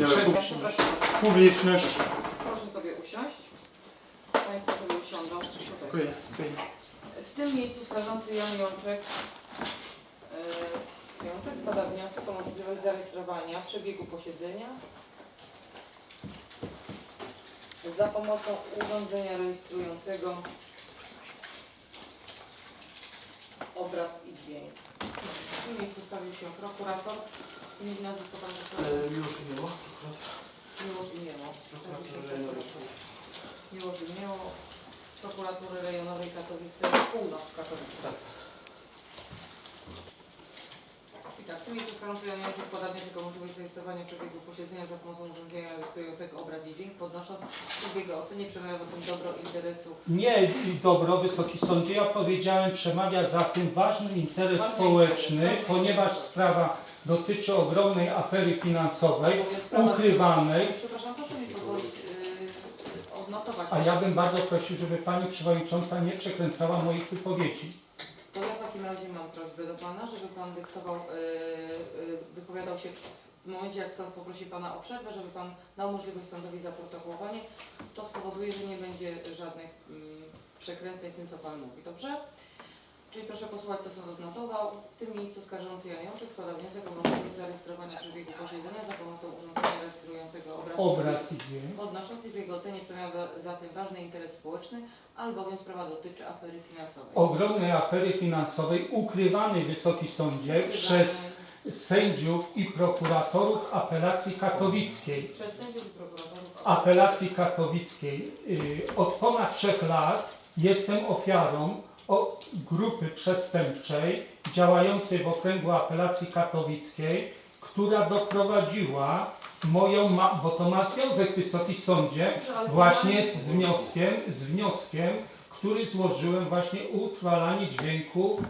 Ja przepraszam. Publiczność. Proszę sobie usiąść. Państwo sobie usiądą. Tutaj. Dziękuję. Dziękuję. W tym miejscu skarżący Jan Jączek yy, Jączek składa wniosek o możliwość zarejestrowania przebiegu posiedzenia za pomocą urządzenia rejestrującego obraz i dźwięk. W tym miejscu stawił się prokurator. I nazwisko Już miło. Miłosz i Miemo. Stawił się Prokurator rejonowy. prokurator. Miłosz i Miemo z prokuratury rejonowej Katowice, Północ Katowice. Tak. I tak, w tym miejscu skarżący Jan Janczyk składa wniosek o możliwość zarejestrowania przebiegu posiedzenia za pomocą urządzenia rejestrującego obraz i dźwięk, podnosząc w jego ocenie przemawia za tym dobro interesu. Nie i dobro, Wysoki Sądzie, ja powiedziałem, przemawia za tym ważny interes Ważny społeczny, interes, ważny ponieważ interes. sprawa dotyczy ogromnej afery finansowej, ukrywanej, Przepraszam, proszę mi pozwolić yy, odnotować. a ja bym bardzo prosił, żeby Pani Przewodnicząca nie przekręcała moich wypowiedzi. To ja w takim razie mam prośbę do Pana, żeby Pan dyktował, yy, yy, wypowiadał się w momencie, jak sąd poprosi Pana o przerwę, żeby Pan dał możliwość sądowi zaprotokołowania. To spowoduje, że nie będzie żadnych mm, przekręceń w tym, co Pan mówi. Dobrze? Czyli proszę posłuchać, co sąd odnotował. W tym miejscu skarżący Jan Jączyk składa wniosek o możliwość zarejestrowania przebiegu posiedzenia za pomocą urządzenia rejestrującego obraz. i Obraz i dźwięk. Podnoszący w jego ocenie przemiał za, za tym ważny interes społeczny, albowiem sprawa dotyczy afery finansowej. Ogromnej afery finansowej ukrywanej Wysoki Sądzie przez sędziów i prokuratorów apelacji katowickiej. Przez sędziów i prokuratorów. apelacji katowickiej. Y, Od ponad trzech lat jestem ofiarą o grupy przestępczej działającej w okręgu apelacji katowickiej, która doprowadziła moją, ma- bo to ma związek Wysoki Sądzie, właśnie z wnioskiem, z wnioskiem, który złożyłem właśnie utrwalanie dźwięku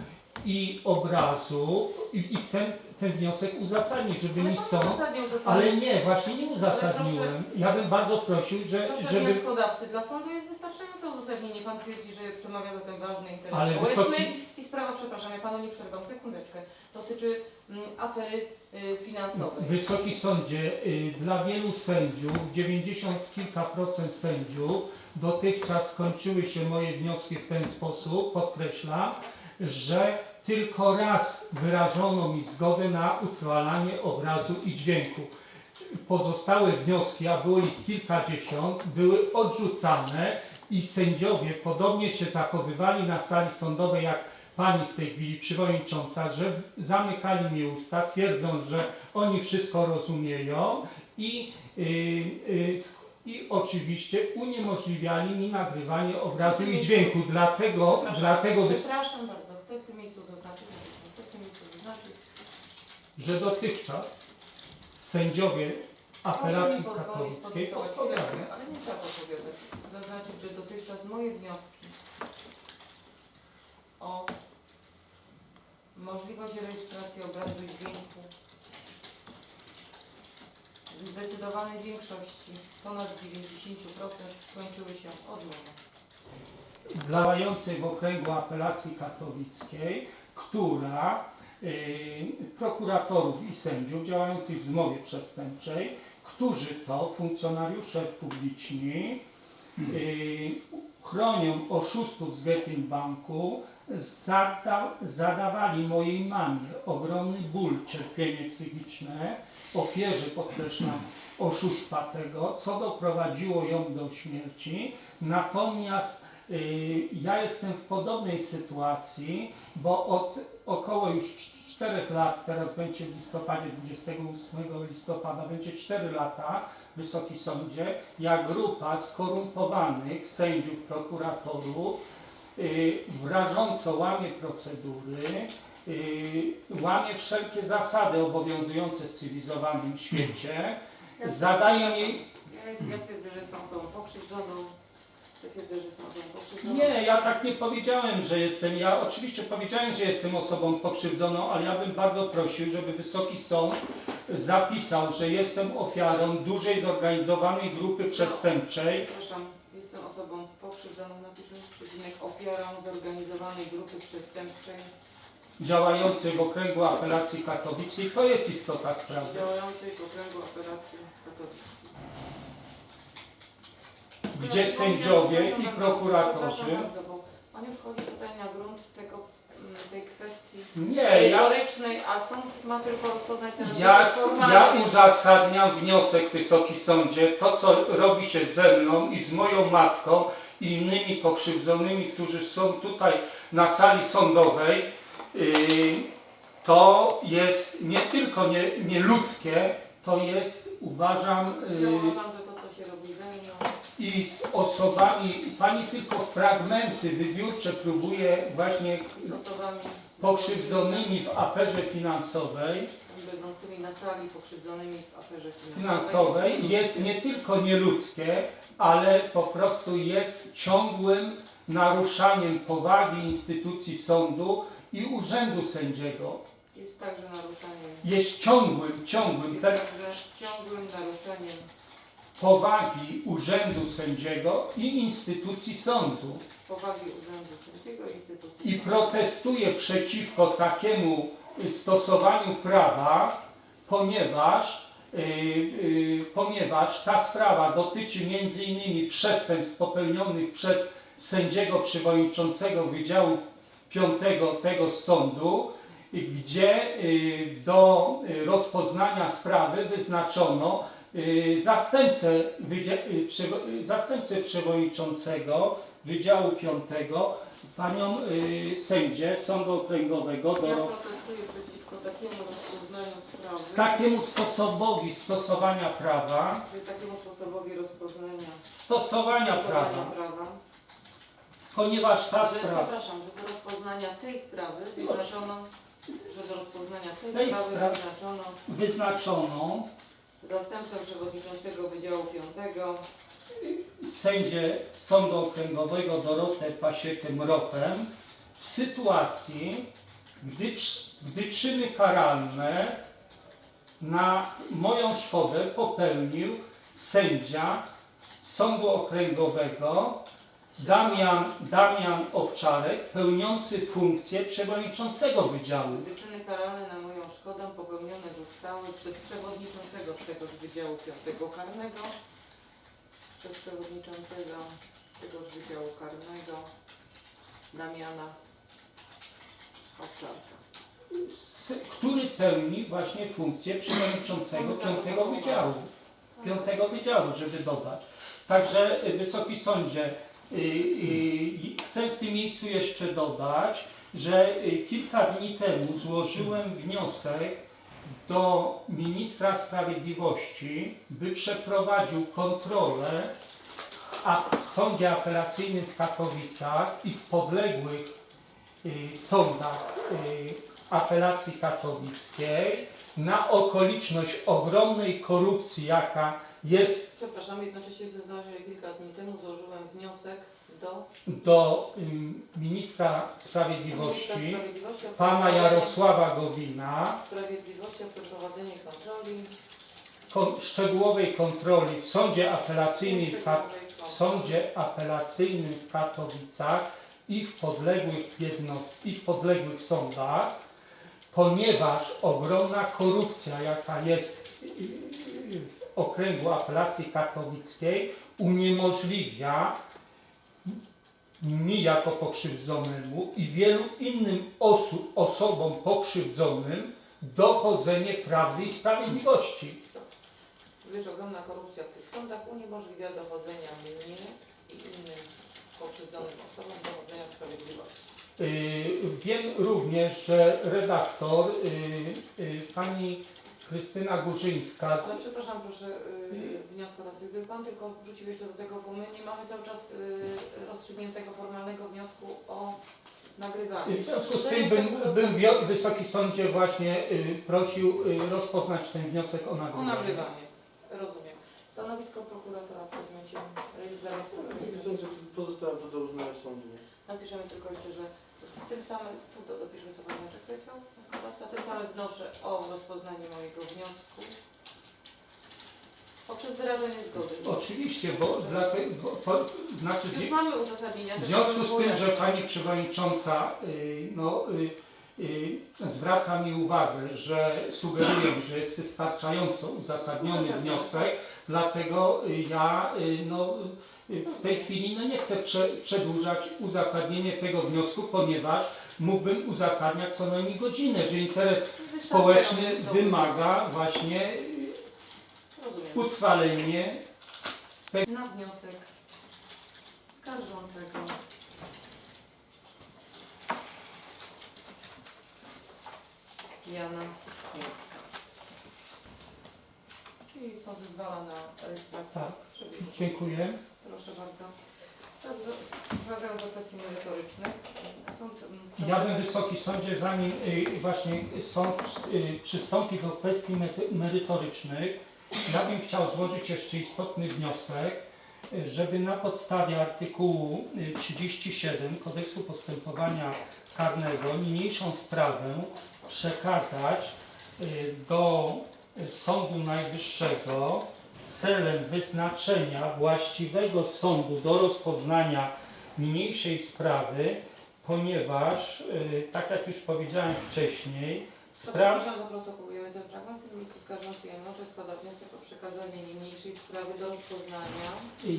i obrazu i, i chcę ten wniosek uzasadnić, żeby Ale mi pan sąd uzasadnił, że pan, ale nie, właśnie nie uzasadniłem. proszę- Ja bym bardzo prosił, że, proszę żeby. wnioskodawcy, dla sądu jest wystarczające uzasadnienie. Pan twierdzi, że przemawia za ten ważny interes Ale społeczny wysoki- i sprawa, przepraszam, ja panu nie przerwam, sekundeczkę, dotyczy mm, afery y, finansowej. Wysoki sądzie, y, dla wielu sędziów, 90 kilka procent sędziów, dotychczas skończyły się moje wnioski w ten sposób, podkreślam, że tylko raz wyrażono mi zgodę na utrwalanie obrazu i dźwięku. Pozostałe wnioski, a było ich kilkadziesiąt, były odrzucane i sędziowie podobnie się zachowywali na sali sądowej jak pani w tej chwili przewodnicząca, że zamykali mi usta, twierdząc, że oni wszystko rozumieją i, yy, yy, i oczywiście uniemożliwiali mi nagrywanie obrazu i dźwięku. Dlatego, dlatego wys- Przepraszam bardzo, chcę w tym miejscu zaznaczyć, chcę w tym miejscu zaznaczyć, że dotychczas sędziowie Proszę mi apelacji pozwolić katowickiej podyktować odpowiadali. chwileczkę, ale nie trzeba podpowiadać. Zaznaczyć, że dotychczas moje wnioski o możliwość rejestracji obrazu i dźwięku w zdecydowanej większości, ponad 90% kończyły się odmową. Działającej w okręgu apelacji katowickiej, która y, prokuratorów i sędziów działających w zmowie przestępczej, którzy to funkcjonariusze publiczni y, chronią oszustów z Getin Banku, zada, zadawali mojej mamie ogromny ból, cierpienie psychiczne, ofierze podkreślam oszustwa tego, co doprowadziło ją do śmierci. Natomiast ja jestem w podobnej sytuacji, bo od około już cz- czterech lat, teraz będzie w listopadzie, 28 listopada, będzie 4 lata, Wysoki Sądzie, jak grupa skorumpowanych sędziów, prokuratorów y, wrażąco łamie procedury, y, łamie wszelkie zasady obowiązujące w cywilizowanym świecie, Ja zadaje mi... Ja, jest, ja twierdzę, że jestem osobą pokrzywdzoną. Ja twierdzę, że jestem osobą pokrzywdzoną. Nie, ja tak nie powiedziałem, że jestem. Ja oczywiście powiedziałem, że jestem osobą pokrzywdzoną, ale ja bym bardzo prosił, żeby Wysoki Sąd zapisał, że jestem ofiarą dużej zorganizowanej grupy przestępczej. Przepraszam, jestem osobą pokrzywdzoną, napiszmy przecinek ofiarą zorganizowanej grupy przestępczej działający w okręgu apelacji katowickiej. To jest istota sprawy. działającej w okręgu operacji katowickiej. Gdzie Ja sędziowie i prokuratorzy. Pan już wchodzi tutaj na grunt tego, mm, tej kwestii Nie, ja, merytorycznej, a sąd ma tylko rozpoznać ten ja, wniosek formalny, ja więc- uzasadniam wniosek Wysoki Sądzie, to co robi się ze mną i z moją matką i innymi pokrzywdzonymi, którzy są tutaj na sali sądowej, yy, to jest nie tylko nie, nieludzkie, to jest uważam Ja yy, uważam, że to, co się robi ze mną, i z osobami, Pani tylko fragmenty wybiórcze próbuje właśnie z osobami pokrzywdzonymi w aferze finansowej, będącymi na sali, pokrzywdzonymi w aferze finansowej. Jest nie tylko nieludzkie, ale po prostu jest ciągłym naruszaniem powagi instytucji sądu i urzędu sędziego. Jest także naruszeniem, Jest ciągłym, ciągłym jest te także ciągłym naruszeniem powagi urzędu sędziego i instytucji sądu. powagi urzędu sędziego i instytucji I protestuje przeciwko takiemu stosowaniu prawa, ponieważ, yy, yy, ponieważ ta sprawa dotyczy między innymi przestępstw popełnionych przez sędziego przewodniczącego Wydziału Piątego tego sądu, gdzie y, do rozpoznania sprawy wyznaczono zastępcę, wydzia- y, y, zastępcę przewodniczącego Wydziału Piątego, panią y, sędzię Sądu Okręgowego Ja do protestuję przeciwko takiemu rozpoznaniu sprawy, z takiemu sposobowi stosowania prawa, takiemu sposobowi rozpoznania stosowania stosowania prawa, prawa, ponieważ ta że, sprawa, przepraszam, że do rozpoznania tej sprawy wyznaczono, że do rozpoznania tej, Tej sprawy spra- wyznaczono wyznaczono zastępcę przewodniczącego Wydziału Piątego sędzię Sądu Okręgowego Dorotę Pasietę-Mrotem w sytuacji, gdy, gdy czyny karalne na moją szkodę popełnił sędzia Sądu Okręgowego Damian, Damian Owczarek, pełniący funkcję przewodniczącego wydziału. Karalne na moją szkodę popełnione zostały przez przewodniczącego tegoż Wydziału Piątego Karnego, przez przewodniczącego tegoż Wydziału Karnego Damiana Owczarka. s- który pełni właśnie funkcję przewodniczącego Piątego Wydziału. Piątego Wydziału, żeby dodać. Także y, Wysoki Sądzie, y, y, chcę w tym miejscu jeszcze dodać, że y, kilka dni temu złożyłem wniosek do ministra sprawiedliwości, by przeprowadził kontrolę w sądzie apelacyjnym w Katowicach i w podległych y, sądach y, apelacji katowickiej na okoliczność ogromnej korupcji, jaka jest Przepraszam, jednocześnie zaznaczę, że kilka dni temu złożyłem wniosek do do ym, ministra Ministra Sprawiedliwości, Sprawiedliwości o pana przeprowadzenie- Jarosława Gowina, Sprawiedliwości o przeprowadzenie kontroli. Kon, szczegółowej kontroli w sądzie apelacyjnym w, Kat- w sądzie apelacyjnym w Katowicach i w podległych jednost i w podległych sądach, ponieważ ogromna korupcja, jaka jest y, y, w okręgu apelacji katowickiej, uniemożliwia mi jako pokrzywdzonemu i wielu innym osób, osobom pokrzywdzonym dochodzenie prawdy i sprawiedliwości. Gdyż ogromna korupcja w tych sądach uniemożliwia dochodzenia mnie i innym pokrzywdzonym osobom dochodzenia sprawiedliwości. Y, Wiem również, że redaktor, y, y, pani Krystyna Górzyńska, Ale przepraszam proszę yy, wnioskodawcy, gdyby Pan tylko wrócił jeszcze do tego, bo my nie mamy cały czas yy, rozstrzygniętego formalnego wniosku o nagrywanie. w związku z tym bym, bym wio- Wysoki Sądzie właśnie y, prosił y, rozpoznać ten wniosek o O nagrywanie. nagrywanie, rozumiem. Stanowisko prokuratora w przedmiocie realizacji Wysoki Sądzie to do uznania sądu. Napiszemy tylko jeszcze, że tym samym, tu do, dopiszemy co Pan Jacek powiedział, wnioskodawca, tym samym wnoszę o rozpoznanie mojego wniosku poprzez wyrażenie zgody. Oczywiście, bo dlatego, to znaczy Już mamy uzasadnienia. w też związku z tym, że pani przewodnicząca y, no, y, zwraca mi uwagę, że sugeruję, że jest wystarczająco uzasadniony wniosek, dlatego ja y, no, w tej chwili no, nie chcę prze, przedłużać uzasadnienie tego wniosku, ponieważ mógłbym uzasadniać co najmniej godzinę, że interes społeczny wymaga właśnie utrwalenie Na wniosek skarżącego Jana Mieczka. Czyli sąd zezwala na rejestrację Tak. przebiegu. Dziękuję. Proszę bardzo. Teraz do- wracając do kwestii merytorycznych. Sąd, mm, Ja bym Wysoki Sądzie, zanim y, właśnie sąd y, przystąpi do kwestii mety- merytorycznych, ja bym chciał złożyć jeszcze istotny wniosek, y, żeby na podstawie artykułu y, 37 Kodeksu Postępowania Karnego niniejszą sprawę przekazać y, do Sądu Najwyższego celem wyznaczenia właściwego sądu do rozpoznania niniejszej sprawy, ponieważ, y, tak jak już powiedziałem wcześniej, sprawa... przepraszam, ten fragment. W tym miejscu skarżący Janoczek składa wniosek o przekazanie niniejszej sprawy do rozpoznania.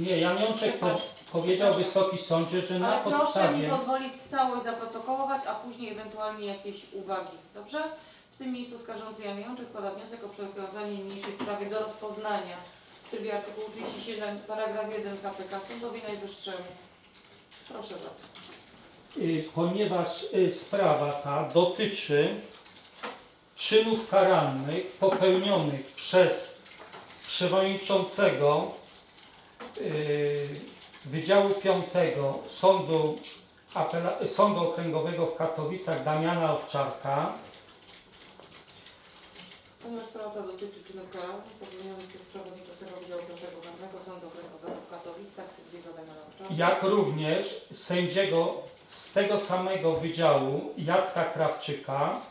Nie, Janioczek po, powiedział. Wysoki Sądzie, że na Ale proszę mi podstawie... pozwolić całość zaprotokołować, a później ewentualnie jakieś uwagi. Dobrze? W tym miejscu skarżący Jan Jączek składa wniosek o przekazanie niniejszej sprawy do rozpoznania w trybie artykułu 37 paragraf 1 KPK Sądowi Najwyższemu. Proszę bardzo. Y, ponieważ y, sprawa ta dotyczy czynów karalnych popełnionych przez przewodniczącego y, Wydziału V Sądu, Apela- Sądu Okręgowego w Katowicach Damiana Owczarka, Ponieważ sprawa ta dotyczy czynów karalnych popełnionych przez przewodniczącego Wydziału Piątego Karnego Sądu Okręgowego w Katowicach Sędziego Damiana Owczarka. jak również sędziego z tego samego wydziału Jacka Krawczyka,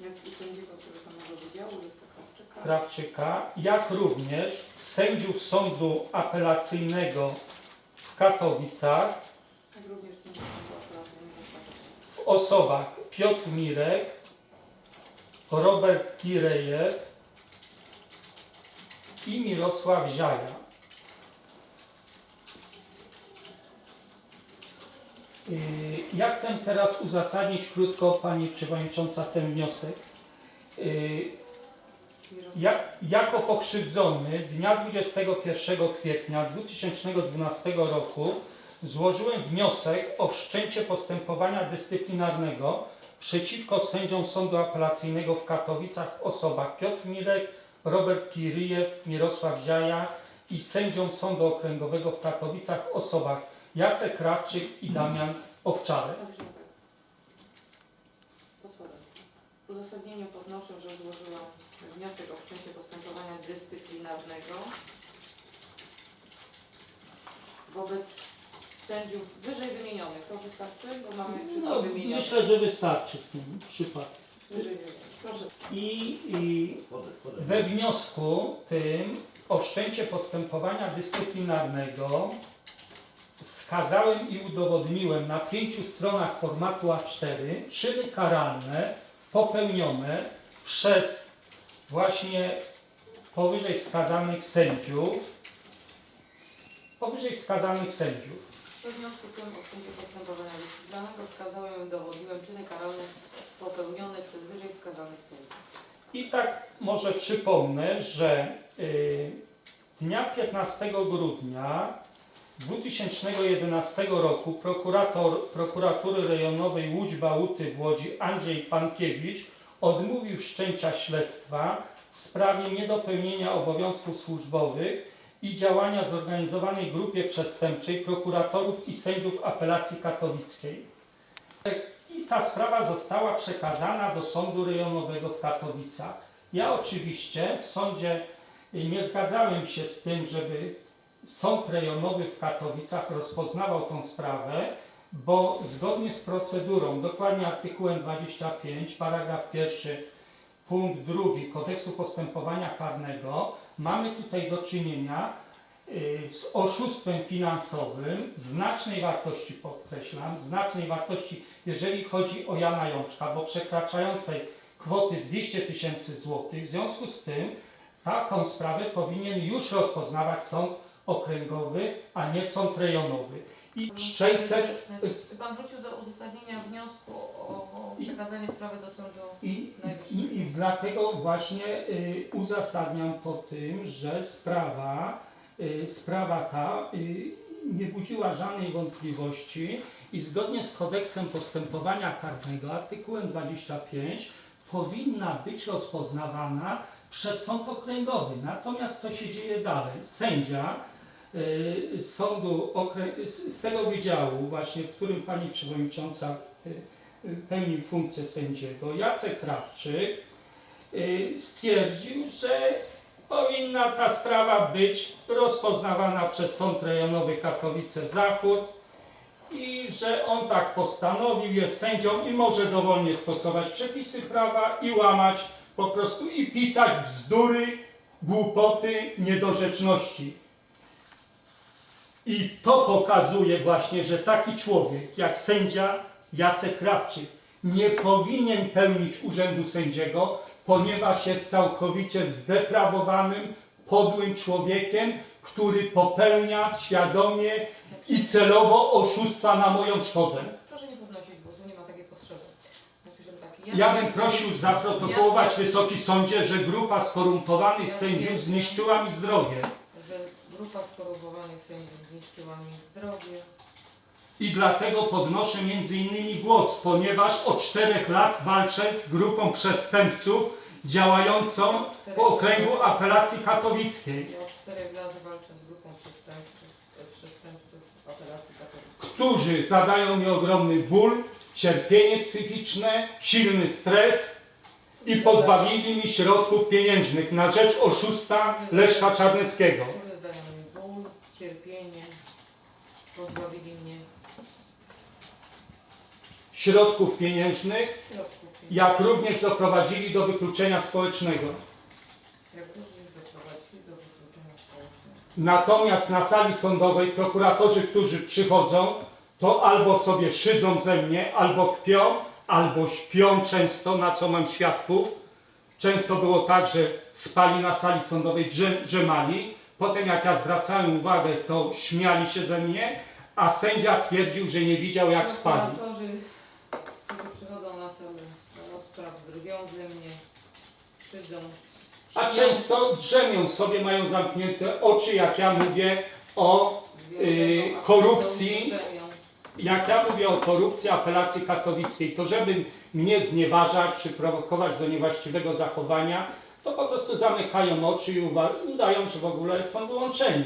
Jak i sędziego tego samego wydziału jest Krawczyka. Krawczyka, jak również sędziów Sądu Apelacyjnego w Katowicach Jak również sędziego Sądu Apelacyjnego w Katowicach. w osobach Piotr Mirek, Robert Kirejew i Mirosław Ziaja. Ja chcę teraz uzasadnić krótko, Pani Przewodnicząca, ten wniosek. Mirosław- Ja, jako pokrzywdzony dnia 21 kwietnia 2012 roku złożyłem wniosek o wszczęcie postępowania dyscyplinarnego przeciwko sędziom Sądu Apelacyjnego w Katowicach w osobach Piotr Mirek, Robert Kiryjew, Mirosław Ziaja i sędziom Sądu Okręgowego w Katowicach w osobach Jacek Krawczyk i Damian Owczarek. Pozwolę. W uzasadnieniu podnoszę, że złożyłam wniosek o wszczęcie postępowania dyscyplinarnego wobec sędziów wyżej wymienionych. To wystarczy, bo mamy wszystko No, wymienione. myślę, że wystarczy w tym przypadku. Wyżej wymienionych. Proszę. I, i we wniosku tym o wszczęcie postępowania dyscyplinarnego wskazałem i udowodniłem na pięciu stronach formatu A4 czyny karalne popełnione przez właśnie powyżej wskazanych sędziów, powyżej wskazanych sędziów. We wniosku tym o wszczęcie postępowania dyscyplinarnego wskazałem i udowodniłem czyny karalne popełnione przez wyżej wskazanych sędziów. I tak może przypomnę, że y, dnia 15 grudnia 2011 roku prokurator prokuratury rejonowej Łódź Bałuty w Łodzi Andrzej Pankiewicz odmówił wszczęcia śledztwa w sprawie niedopełnienia obowiązków służbowych i działania w zorganizowanej grupie przestępczej prokuratorów i sędziów apelacji katowickiej. I ta sprawa została przekazana do Sądu Rejonowego w Katowicach. Ja oczywiście w sądzie nie zgadzałem się z tym, żeby Sąd Rejonowy w Katowicach rozpoznawał tą sprawę, bo zgodnie z procedurą, dokładnie artykułem 25, paragraf pierwszy, punkt drugi Kodeksu Postępowania Karnego, mamy tutaj do czynienia y, z oszustwem finansowym znacznej wartości, podkreślam, znacznej wartości, jeżeli chodzi o Jana Jączka, bo przekraczającej kwoty 200 tysięcy złotych. W związku z tym taką sprawę powinien już rozpoznawać sąd okręgowy, a nie sąd rejonowy. I 600 Czy Pan wrócił do uzasadnienia wniosku o, przekazanie sprawy do sądu I, najwyższego. i, dlatego właśnie y, uzasadniam to tym, że sprawa, y, sprawa ta y, nie budziła żadnej wątpliwości i zgodnie z kodeksem postępowania karnego, artykułem 25, powinna być rozpoznawana przez sąd okręgowy. Natomiast co się dzieje dalej? Sędzia z sądu z, tego wydziału, właśnie w którym pani przewodnicząca y, y, pełnił funkcję sędziego, Jacek Krawczyk y, stwierdził, że powinna ta sprawa być rozpoznawana przez Sąd Rejonowy Katowice Zachód i że on tak postanowił, jest sędzią i może dowolnie stosować przepisy prawa i łamać po prostu i pisać bzdury, głupoty, niedorzeczności. I to pokazuje właśnie, że taki człowiek jak sędzia Jacek Krawczyk nie powinien pełnić urzędu sędziego, ponieważ jest całkowicie zdeprawowanym, podłym człowiekiem, który popełnia świadomie i celowo oszustwa na moją szkodę. Proszę nie podnosić głosu, nie ma takiej potrzeby. Ja bym prosił zaprotokołować Wysoki Sądzie, że grupa skorumpowanych sędziów zniszczyła mi zdrowie. Grupa skorumpowanych sędziów zniszczyła mi zdrowie. I dlatego podnoszę między innymi głos, ponieważ od czterech lat walczę z grupą przestępców działającą w okręgu apelacji katowickiej, Ja od czterech lat walczę z grupą przestępców, e, przestępców apelacji katolickiej. którzy zadają mi ogromny ból, cierpienie psychiczne, silny stres i pozbawili mi środków pieniężnych na rzecz oszusta Leszka Czarneckiego. Którzy cierpienie, pozbawili mnie Środków pieniężnych, środków, jak również doprowadzili do wykluczenia społecznego. jak również doprowadzili do wykluczenia społecznego. Natomiast na sali sądowej prokuratorzy, którzy przychodzą, to albo sobie szydzą ze mnie, albo kpią, albo śpią często, na co mam świadków. Często było tak, że spali na sali sądowej, drze- drzemali. Potem jak ja zwracałem uwagę, to śmiali się ze mnie, a sędzia twierdził, że nie widział jak spali. Prokuratorzy, którzy przychodzą na salę rozpraw, drwią ze mnie, szydzą. A często drzemią sobie, mają zamknięte oczy, jak ja mówię o a korupcji. Jak ja mówię o korupcji apelacji katowickiej, to żeby mnie znieważać czy prowokować do niewłaściwego zachowania, to po prostu zamykają oczy i udają, że w ogóle są wyłączeni.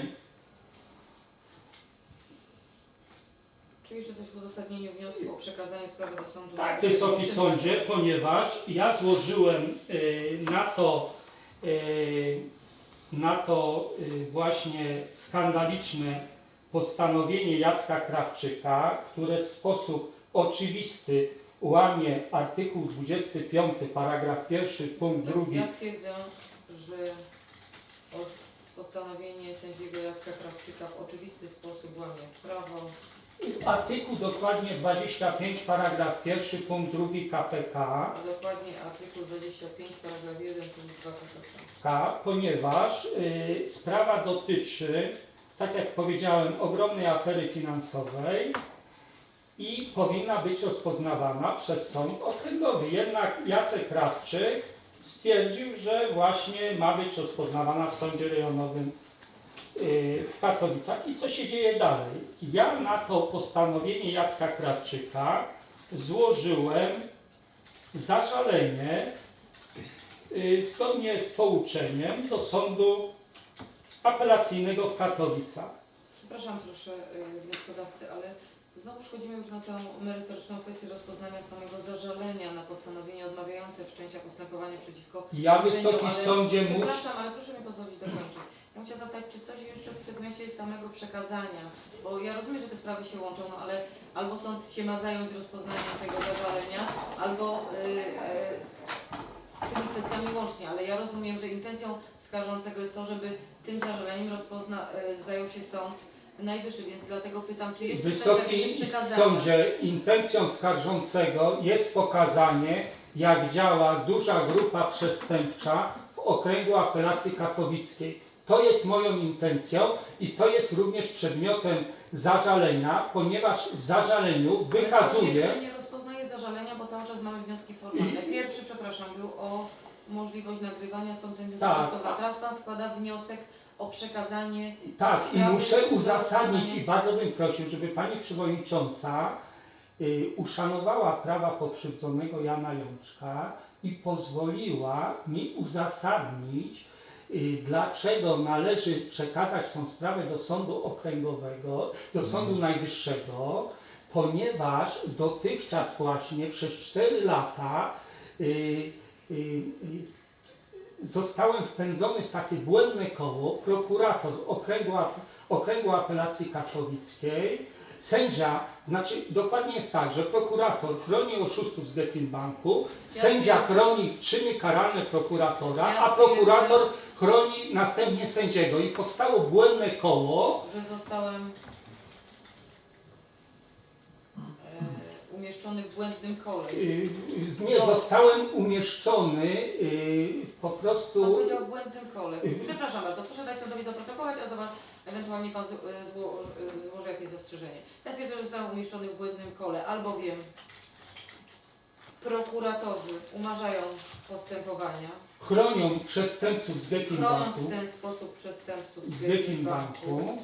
Czy jeszcze coś w uzasadnieniu wniosku o przekazanie sprawy do sądu? Tak? Wysoki Sądzie, ponieważ ja złożyłem y, na to, y, na to y, właśnie skandaliczne postanowienie Jacka Krawczyka, które w sposób oczywisty łamie artykuł 25, paragraf 1, punkt 2 Ja twierdzę, że postanowienie sędziego Jacka Krawczyka w oczywisty sposób łamie prawo. Artykuł dokładnie 25, paragraf 1, punkt 2 KPK, A dokładnie artykuł 25, paragraf 1, punkt 2 KPK. K, ponieważ y, sprawa dotyczy, tak jak powiedziałem, ogromnej afery finansowej i powinna być rozpoznawana przez sąd okręgowy. Jednak Jacek Krawczyk stwierdził, że właśnie ma być rozpoznawana w sądzie rejonowym y, w Katowicach. I co się dzieje dalej? Ja na to postanowienie Jacka Krawczyka złożyłem zażalenie y, zgodnie z pouczeniem do sądu apelacyjnego w Katowicach. Przepraszam proszę y, wnioskodawcy, ale znowu wchodzimy już na tę merytoryczną kwestię rozpoznania samego zażalenia na postanowienie odmawiające wszczęcia postępowania przeciwko Ja Wysoki ale- Sądzie muszę... Przepraszam, ale proszę mi pozwolić dokończyć. Ja bym chciała zapytać, czy coś jeszcze w przedmiocie samego przekazania, bo ja rozumiem, że te sprawy się łączą, no ale albo sąd się ma zająć rozpoznaniem tego zażalenia, albo y, y, tymi kwestiami łącznie, ale ja rozumiem, że intencją skarżącego jest to, żeby tym zażaleniem rozpozna, e, zajął się sąd najwyższy, więc dlatego pytam, czy jeszcze Wysoki sądzie, intencją skarżącego jest pokazanie, jak działa duża grupa przestępcza w okręgu apelacji katowickiej. To jest moją intencją i to jest również przedmiotem zażalenia, ponieważ w zażaleniu wykazuje. jeszcze nie rozpoznaje zażalenia, bo cały czas mamy wnioski formalne. Pierwszy, przepraszam, był o możliwość nagrywania, sąd ten wniosek Tak. Teraz Pan składa wniosek o przekazanie Tak, i muszę uzasadnić i bardzo bym prosił, żeby Pani Przewodnicząca y, uszanowała prawa pokrzywdzonego Jana Jączka i pozwoliła mi uzasadnić, y, dlaczego należy przekazać tą sprawę do Sądu Okręgowego, do Sądu Najwyższego, ponieważ dotychczas właśnie przez 4 lata y, y, y, zostałem wpędzony w takie błędne koło, prokurator okręgu, okręgu apelacji katowickiej, sędzia, znaczy dokładnie jest tak, że prokurator chroni oszustów z Banku, sędzia chroni czyny karalne prokuratora, a prokurator chroni następnie sędziego. I powstało błędne koło, że zostałem e, umieszczony w błędnym kole. y, nie, zostałem umieszczony y, w po Pan prostu... powiedział w błędnym kole. Y- Przepraszam bardzo, proszę dać sądowi zaprotokować, a zobacz, ewentualnie Pan e, zło, e, złoży jakieś zastrzeżenie. Ja twierdzę, że zostałem umieszczony w błędnym kole, albowiem prokuratorzy umarzają postępowania, Chronią przestępców z chroniąc Banku. w ten sposób przestępców z Banku. Banku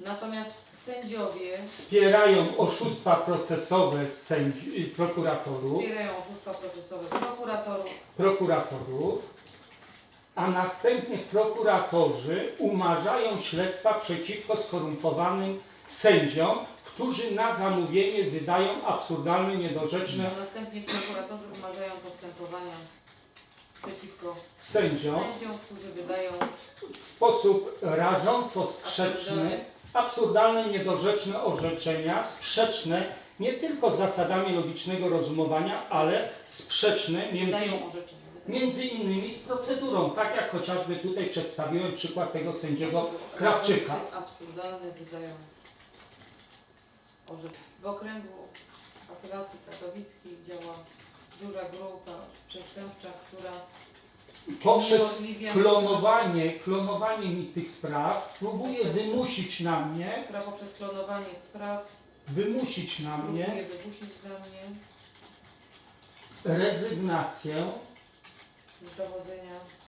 Natomiast sędziowie wspierają oszustwa procesowe sędzi, y, prokuratorów, wspierają oszustwa procesowe prokuratorów, prokuratorów, a następnie prokuratorzy umarzają śledztwa przeciwko skorumpowanym sędziom, którzy na zamówienie wydają absurdalne, niedorzeczne a następnie prokuratorzy umarzają postępowania przeciwko sędziom sędziom, którzy wydają w sposób rażąco sprzeczny, absurdalne, niedorzeczne orzeczenia, sprzeczne nie tylko z zasadami logicznego rozumowania, ale sprzeczne między Między innymi z procedurą, tak jak chociażby tutaj przedstawiłem przykład tego sędziego Krawczyka. Absurdalne wydają orzeczenia. W okręgu apelacji katowickiej działa duża grupa przestępcza, która Poprzez klonowanie, klonowanie mi tych spraw próbuje wymusić na mnie, która poprzez klonowanie spraw wymusić na mnie próbuje wymusić na mnie rezygnację z dochodzenia